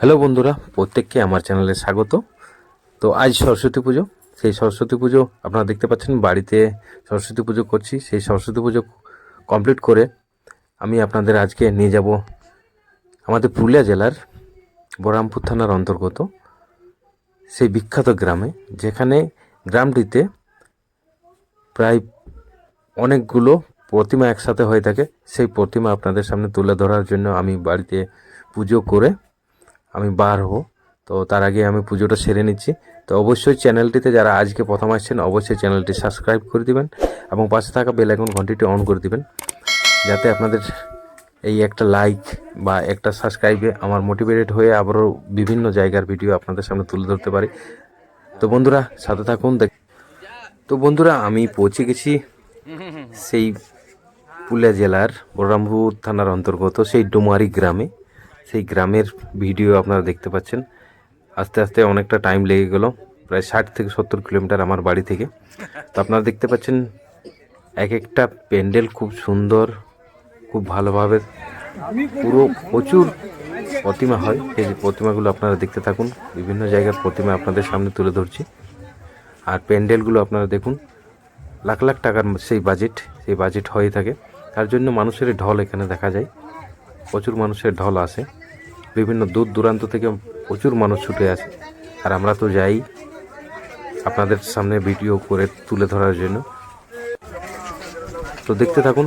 Hello বন্ধুরা, প্রত্যেককে আমার চ্যানেলে স্বাগত। তো আজ সরস্বতী পুজো। সেই সরস্বতী পুজো আপনারা দেখতে পাচ্ছেন, বাড়িতে সরস্বতী পুজো করছি। সেই সরস্বতী পুজো কমপ্লিট করে আমি আপনাদের আজকে নিয়ে যাব আমাদের পুরুলিয়া জেলার বরামপুর থানার অন্তর্গত, সেই বিখ্যাত গ্রামে, যেখানে গ্রামটিতে প্রায় অনেকগুলো প্রতিমা একসাথে হয়ে থাকে। সেই প্রতিমা আপনাদের সামনে তুলে ধরার জন্য আমি বাড়িতে পুজো করে আমি বার হব। তো তার আগে আমি পুজোটা সেরে নিচ্ছি। তো অবশ্যই চ্যানেলটিতে যারা আজকে প্রথম আসছেন, অবশ্যই চ্যানেলটি সাবস্ক্রাইব করে দিবেন এবং পাশে থাকা বেল আইকন ঘন্টিটি অন করে দিবেন। যাতে আপনাদের এই একটা লাইক বা একটা সাবস্ক্রাইবে আমার মোটিভেটেড হয়ে আবারও বিভিন্ন জায়গার ভিডিও আপনাদের সামনে তুলে ধরতে পারি। তো বন্ধুরা, সাথে থাকুন। দেখ তো বন্ধুরা, আমি পৌঁছে গেছি সেই পুরুলিয়া জেলার বলরামপুর থানার অন্তর্গত, সেই ডুমারি গ্রামে। সেই গ্রামের ভিডিও আপনারা দেখতে পাচ্ছেন। আস্তে আস্তে অনেকটা টাইম লেগে গেল, প্রায় ষাট থেকে সত্তর কিলোমিটার আমার বাড়ি থেকে। তো আপনারা দেখতে পাচ্ছেন, এক একটা প্যান্ডেল খুব সুন্দর, খুব ভালোভাবে, পুরো প্রচুর প্রতিমা হয়। সেই প্রতিমাগুলো আপনারা দেখতে থাকুন। বিভিন্ন জায়গার প্রতিমা আপনাদের সামনে তুলে ধরছি। আর প্যান্ডেলগুলো আপনারা দেখুন, লাখ লাখ টাকার সেই বাজেট সেই বাজেট হয়ে থাকে। তার জন্য মানুষের ঢল এখানে দেখা যায়। প্রচুর মানুষের ঢল আসে। বিভিন্ন দূর দূরান্ত থেকে প্রচুর মানুষ ছুটে আসে। আর আমরা তো যাই আপনাদের সামনে ভিডিও করে তুলে ধরার জন্য। তো দেখতে থাকুন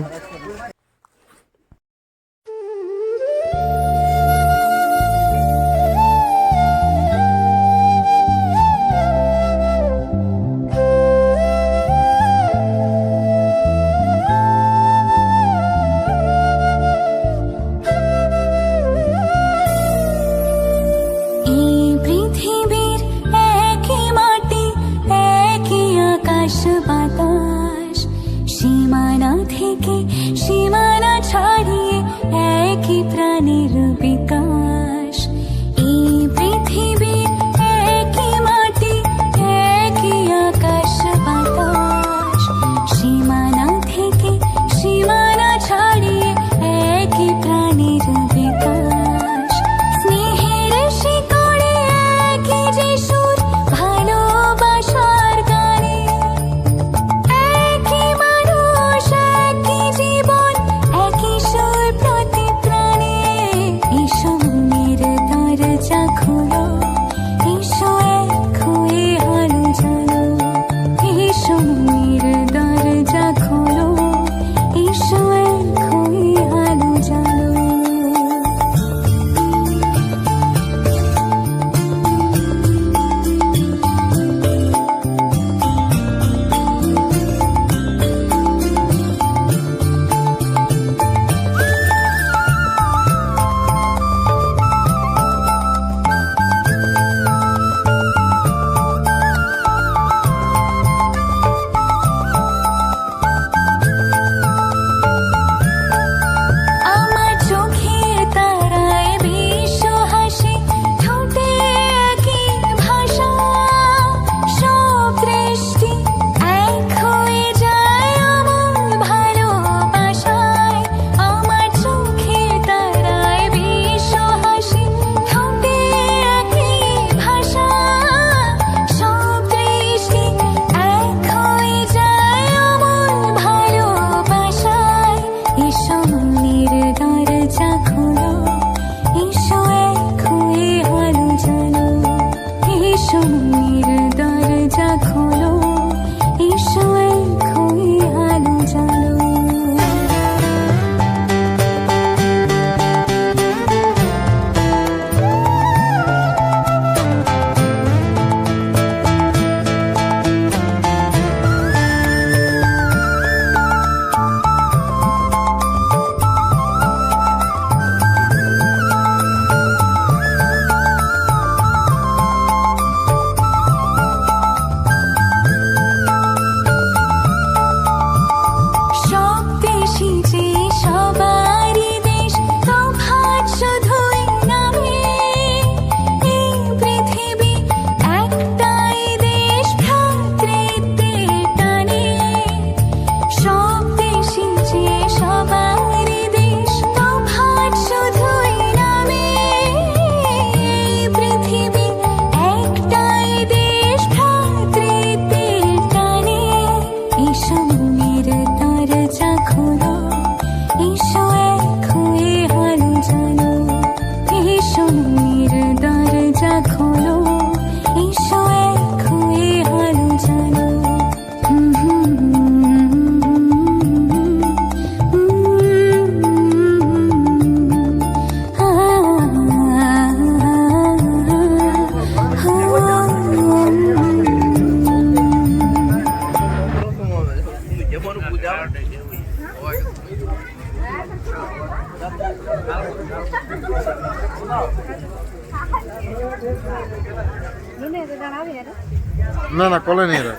না না, কলে এরা।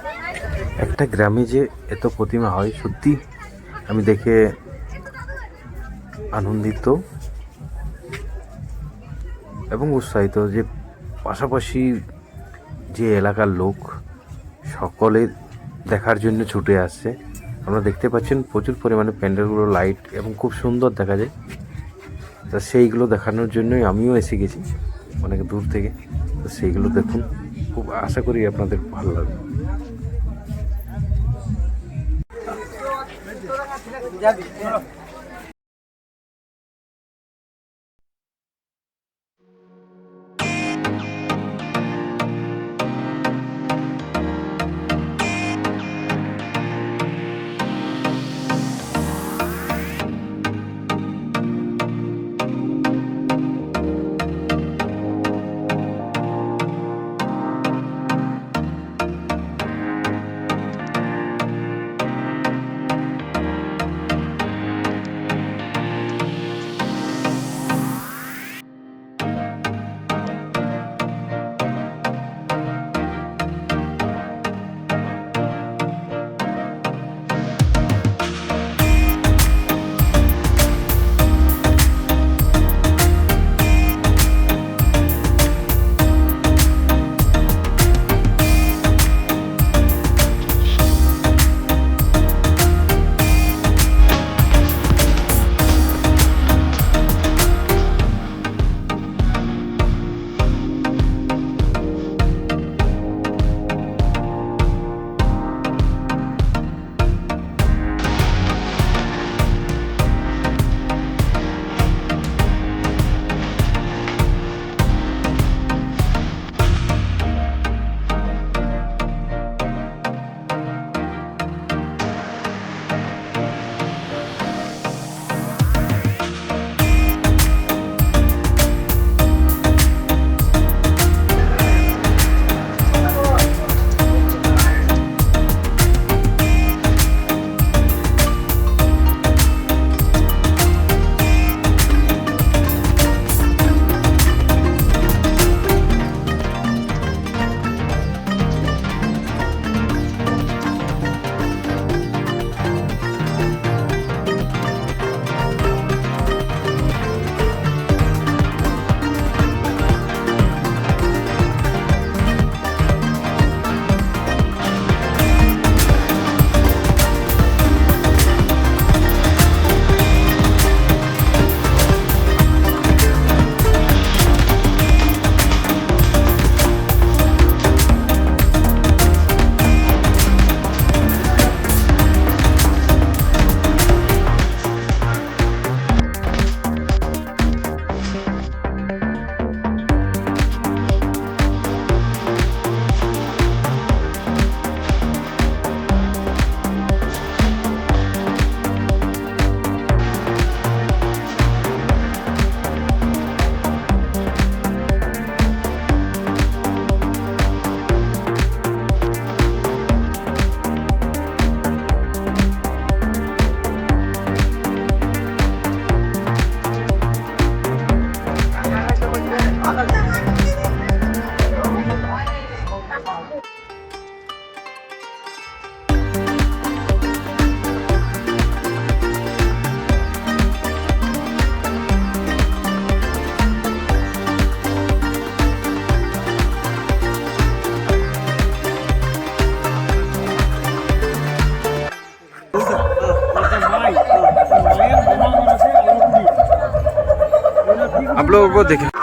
একটা গ্রামে যে এত প্রতিমা হয়, সত্যি আমি দেখে আনন্দিত এবং উৎসাহিত যে পাশাপাশি যে এলাকার লোক সকলে দেখার জন্য ছুটে আসছে। আমরা দেখতে পাচ্ছেন প্রচুর পরিমাণে প্যান্ডেলগুলো লাইট এবং খুব সুন্দর দেখা যায়। তা সেইগুলো দেখানোর জন্যই আমিও এসে গেছি, অনেক দূর থেকে। তো সেইগুলো দেখুন। খুব আশা করি আপনাদের ভালো লাগবে। आप लोगों को देखा